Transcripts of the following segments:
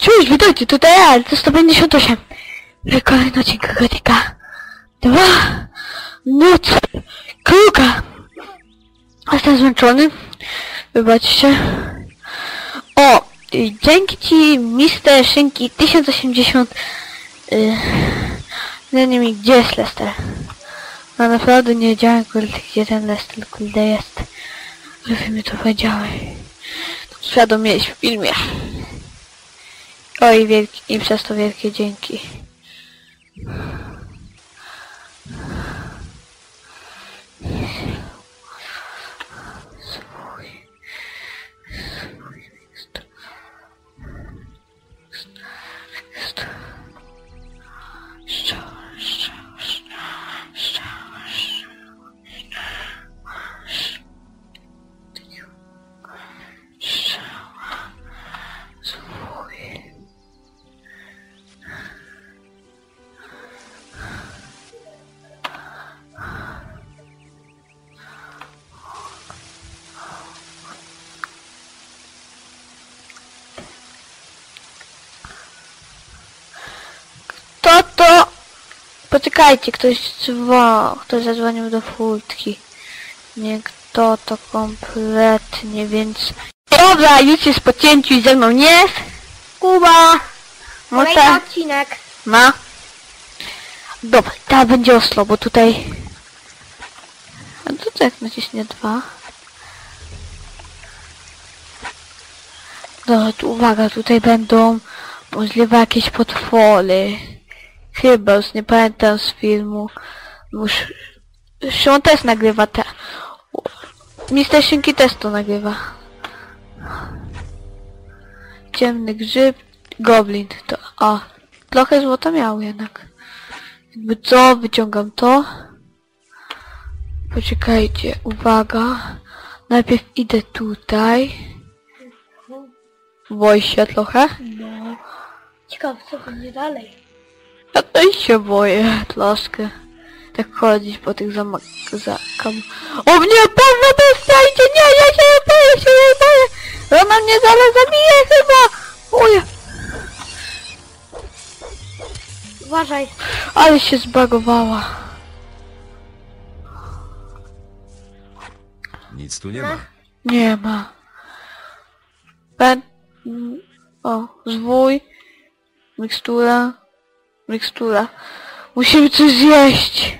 Cześć, witajcie, tutaj ja, to 158. Kolejny odcinek Gotika. Dwa. Noc. Kruka. Jestem zmęczony. Wybaczcie. O, dzięki ci Mister Szynki 1080. Yy, no nie wiem, gdzie jest Lester. No naprawdę nie wiedziałem, kurde, gdzie ten Lester, kurde, jest. Żeby mi to powiedziałeś. Świadomiłeś w filmie. Oj, wielki, i przez to wielkie dzięki. Poczekajcie, ktoś dzwo... Ktoś zadzwonił do furtki. Nie kto to kompletnie, więc... Dobra, już jest po cięciu i ze mną nie jest. Kuba! Kolejny tak. odcinek. Ma. Dobra, ta będzie oslo, bo tutaj... A to jak naciśnie dwa? Dobra, tu uwaga, tutaj będą możliwe jakieś potwory. Chyba, już nie pamiętam z filmu. Już... Szymon też nagrywa te... Mister Szynki też to nagrywa. Ciemny grzyb, goblin, to... A, trochę złota miał jednak. Jakby co, wyciągam to. Poczekajcie, uwaga. Najpierw idę tutaj. Boję się trochę. No. Ciekawe co będzie dalej. Ja też się boję troszkę. Tak chodzić po tych zamak... zakam... O mnie, pewno dostajcie! Nie, ja się boję, się nie boję! Ona mnie zaraz zabije chyba! Boję! Uważaj. Ale się zbagowała. Nic tu nie ma. Nie ma. Pen... mm, O, zwój. Mikstura. Mikstura. Musimy coś zjeść.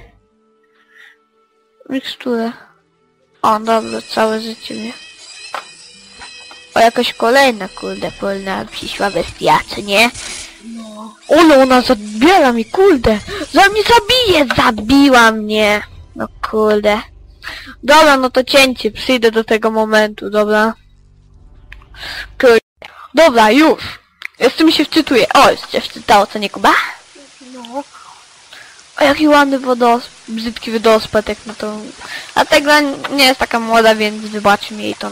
Mikstura. O, dobra, całe życie mnie. O, jakaś kolejna, kurde, polna przyszła bestia, co nie? No. Ole, ona zabiera mi, kurde! Za mnie zabije! Zabiła mnie! No kurde. Dobra, no to cięcie, przyjdę do tego momentu, dobra? Kurde. Dobra, już! Jeszcze mi się wczytuje. O, jeszcze wczytało, co nie Kuba? No. O, jaki ładny wodos... brzydki wodospad, jak na to... A gra nie jest taka młoda, więc wybaczmy jej to.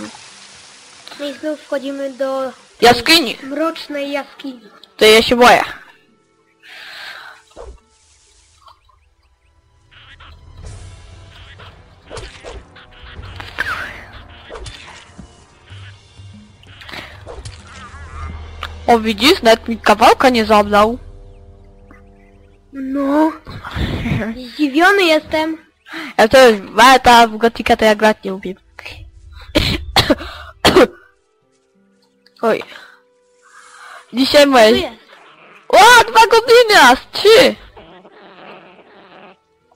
No i znów wchodzimy do Jaskini! mrocznej jaskini. To ja się boję. O widzisz, nawet mi kawałka nie zabrał. Jestem. Ja to już beta w Gotika to ja grać nie umiem. Oj. Dzisiaj Tu moje... jest. O, dwa gobliny aż, trzy!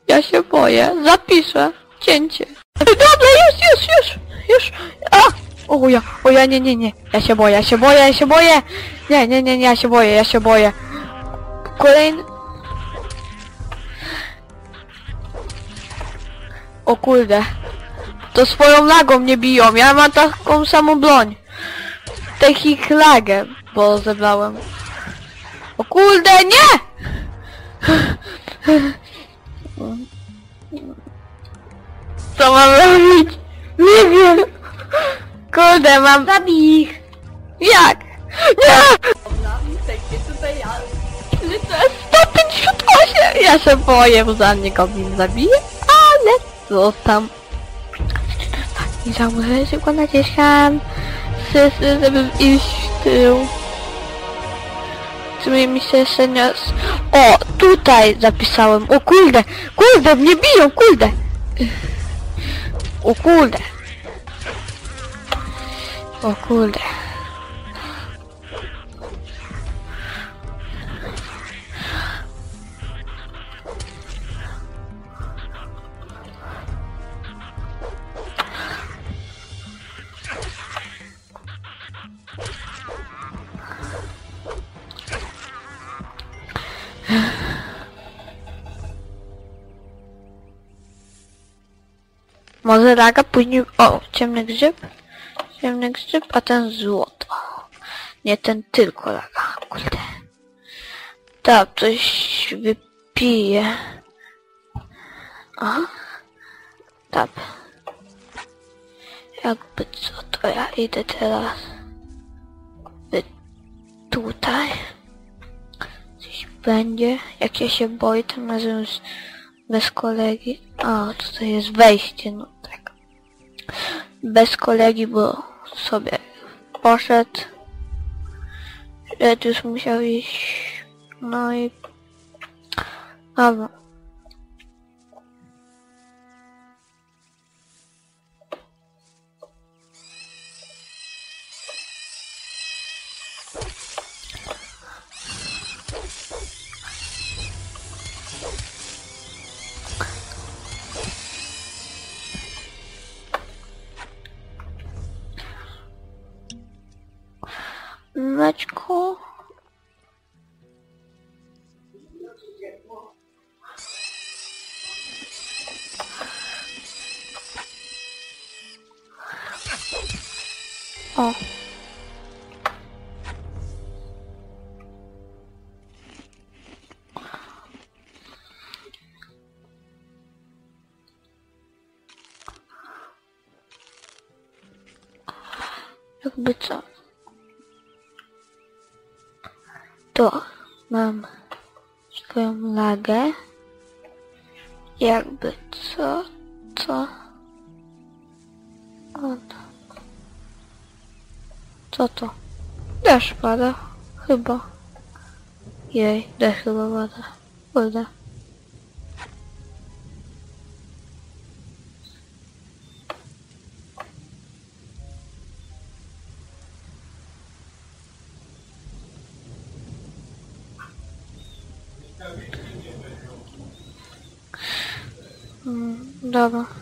Ja się boję, zapiszę. Cięcie. Dobra, już, już, już, już. A! O ja, o ja, nie, nie, nie. Ja się boję, ja się boję, ja się boję. Nie, nie, nie, nie, ja się boję, ja się boję. Kolejny... O kurde. To swoją lagą mnie biją, ja mam taką samą broń. Takich lagę, bo zebrałem. O kurde, nie! Co mam robić? Nie wiem. Kurde, mam... Zabij ich. Jak? Nie! 158! Ja się boję, bo za mnie goblin zabije, co tam? I założę szybko naciskam. Wszyscy, żeby iść w tył. Chcemy misję senior... O, tutaj zapisałem. O kurde, kurde, mnie biją, kurde. O kurde. O kurde. Może raga, później... O, ciemny grzyb. Ciemny grzyb, a ten złoto. Nie ten tylko raga, kurde. Tak, coś wypije. Aha. Tak. Jakby co, to ja idę teraz. By tutaj. Coś będzie. Jak ja się boję, to razem z bez kolegi. A, tutaj jest wejście, no. Bez kolegi, bo sobie poszedł. Red już musiał iść. No i... Dobra. O. Jakby co? To mam swoją lagę. Jakby co? Co? O, to. Co to? Deszcz pada. Chyba. Jej, deszcz chyba pada. Kurde. Mm, dobra.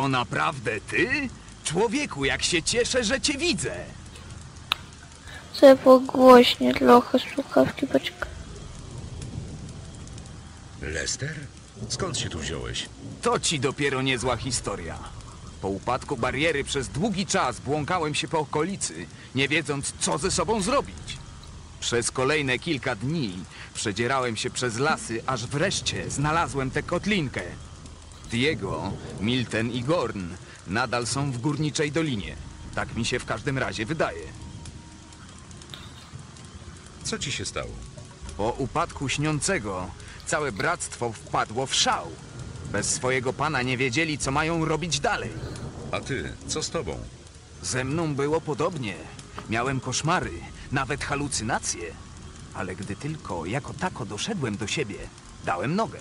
To naprawdę ty? Człowieku, jak się cieszę, że cię widzę. Sobie pogłośnie trochę słuchawki, poczekaj. Lester? Skąd się tu wziąłeś? To ci dopiero niezła historia. Po upadku bariery przez długi czas błąkałem się po okolicy, nie wiedząc, co ze sobą zrobić. Przez kolejne kilka dni przedzierałem się przez lasy, aż wreszcie znalazłem tę kotlinkę. Diego, Milten i Gorn nadal są w górniczej dolinie. Tak mi się w każdym razie wydaje. Co ci się stało? Po upadku śniącego całe bractwo wpadło w szał. Bez swojego pana nie wiedzieli, co mają robić dalej. A ty, co z tobą? Ze mną było podobnie. Miałem koszmary, nawet halucynacje. Ale gdy tylko jako tako doszedłem do siebie, dałem nogę.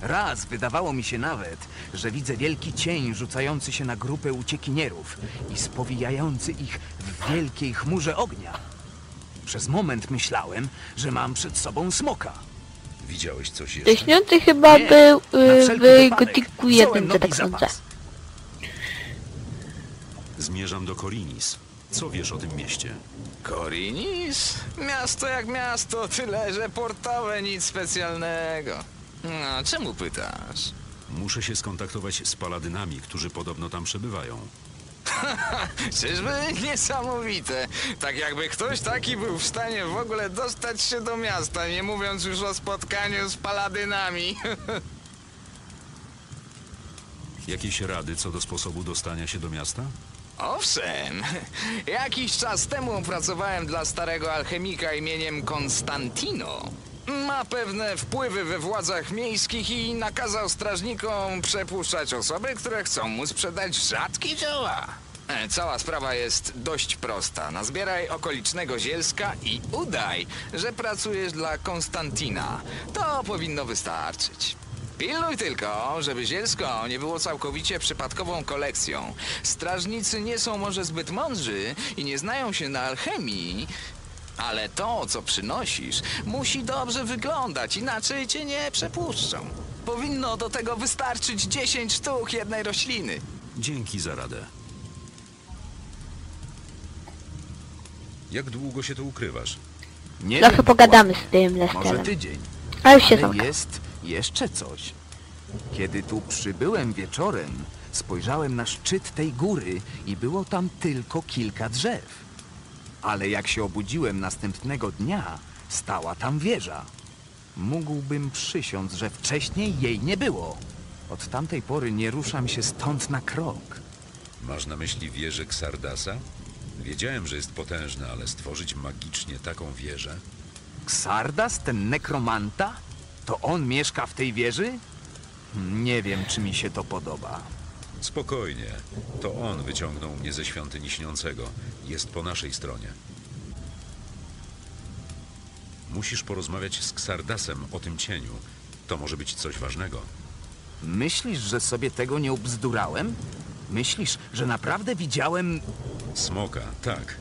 Raz wydawało mi się nawet, że widzę wielki cień rzucający się na grupę uciekinierów i spowijający ich w wielkiej chmurze ognia. Przez moment myślałem, że mam przed sobą smoka. Widziałeś coś jeszcze? Śniący chyba Nie, był na y, wszelki w wypadek Gotiku wziąłem 1, nogi tak za sądzę. pas. Zmierzam do Korinis. Co wiesz o tym mieście? Korinis? Miasto jak miasto, tyle że portowe, nic specjalnego. No, czemu pytasz? Muszę się skontaktować z paladynami, którzy podobno tam przebywają. Czyżby niesamowite. Tak jakby ktoś taki był w stanie w ogóle dostać się do miasta, nie mówiąc już o spotkaniu z paladynami. Jakieś rady co do sposobu dostania się do miasta? Owszem, jakiś czas temu pracowałem dla starego alchemika imieniem Konstantino. Ma pewne wpływy we władzach miejskich i nakazał strażnikom przepuszczać osoby, które chcą mu sprzedać rzadkie dzieła. E, Cała sprawa jest dość prosta. Nazbieraj okolicznego zielska i udaj, że pracujesz dla Konstantina. To powinno wystarczyć. Pilnuj tylko, żeby zielsko nie było całkowicie przypadkową kolekcją. Strażnicy nie są może zbyt mądrzy i nie znają się na alchemii, ale to, co przynosisz, musi dobrze wyglądać, inaczej cię nie przepuszczą. Powinno do tego wystarczyć 10 sztuk jednej rośliny. Dzięki za radę. Jak długo się tu ukrywasz? Nie Trochę pogadamy z tym Może Lesterem. tydzień. A już się Ale zamknę. jest jeszcze coś. Kiedy tu przybyłem wieczorem, spojrzałem na szczyt tej góry i było tam tylko kilka drzew. Ale jak się obudziłem następnego dnia, stała tam wieża. Mógłbym przysiąc, że wcześniej jej nie było. Od tamtej pory nie ruszam się stąd na krok. Masz na myśli wieżę Xardasa? Wiedziałem, że jest potężna, ale stworzyć magicznie taką wieżę? Xardas, ten nekromanta? To on mieszka w tej wieży? Nie wiem, czy mi się to podoba. Spokojnie. To on wyciągnął mnie ze świątyni śniącego. Jest po naszej stronie. Musisz porozmawiać z Xardasem o tym cieniu. To może być coś ważnego. Myślisz, że sobie tego nie ubzdurałem? Myślisz, że naprawdę widziałem... Smoka, tak.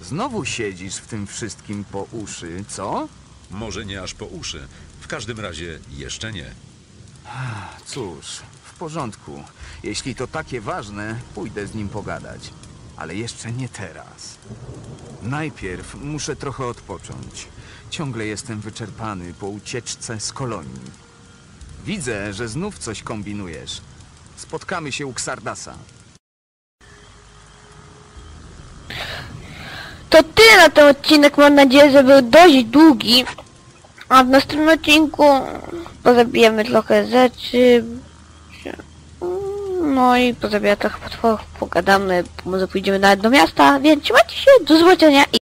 Znowu siedzisz w tym wszystkim po uszy, co? Może nie aż po uszy. W każdym razie jeszcze nie. Cóż, porządku. Jeśli to takie ważne, pójdę z nim pogadać. Ale jeszcze nie teraz. Najpierw muszę trochę odpocząć. Ciągle jestem wyczerpany po ucieczce z kolonii. Widzę, że znów coś kombinujesz. Spotkamy się u Xardasa. To tyle na ten odcinek. Mam nadzieję, że był dość długi. A w następnym odcinku pozabijemy trochę rzeczy. No i pozabijamy trochę potworów, pogadamy, może pójdziemy nawet do miasta, więc trzymajcie się, do zobaczenia i